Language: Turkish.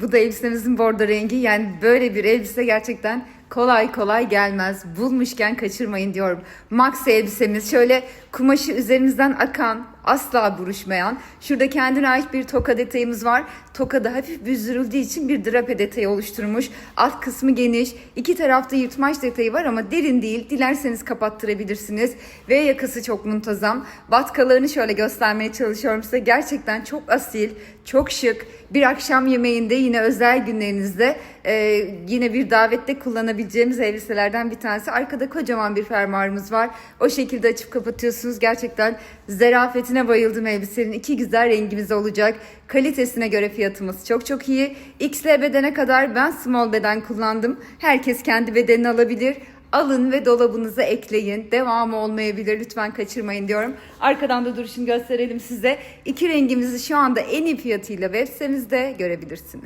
Bu da elbisemizin bordo rengi. Yani böyle bir elbise gerçekten kolay kolay gelmez. Bulmuşken kaçırmayın diyorum. Max elbisemiz şöyle kumaşı üzerimizden akan, asla buruşmayan. Şurada kendine ait bir toka detayımız var. Toka da hafif büzdürüldüğü için bir drape detayı oluşturmuş. Alt kısmı geniş. iki tarafta yırtmaç detayı var ama derin değil. Dilerseniz kapattırabilirsiniz. Ve yakası çok muntazam. Batkalarını şöyle göstermeye çalışıyorum size. Gerçekten çok asil, çok şık. Bir akşam yemeğinde yine özel günlerinizde e, yine bir davette kullanabileceğimiz elbiselerden bir tanesi. Arkada kocaman bir fermuarımız var. O şekilde açıp kapatıyorsunuz. Gerçekten zerafetine bayıldım elbisenin. İki güzel rengimiz olacak. Kalitesine göre fiyatımız çok çok iyi. XL bedene kadar ben small beden kullandım. Herkes kendi bedenini alabilir. Alın ve dolabınıza ekleyin. Devamı olmayabilir. Lütfen kaçırmayın diyorum. Arkadan da duruşunu gösterelim size. İki rengimizi şu anda en iyi fiyatıyla web sitemizde görebilirsiniz.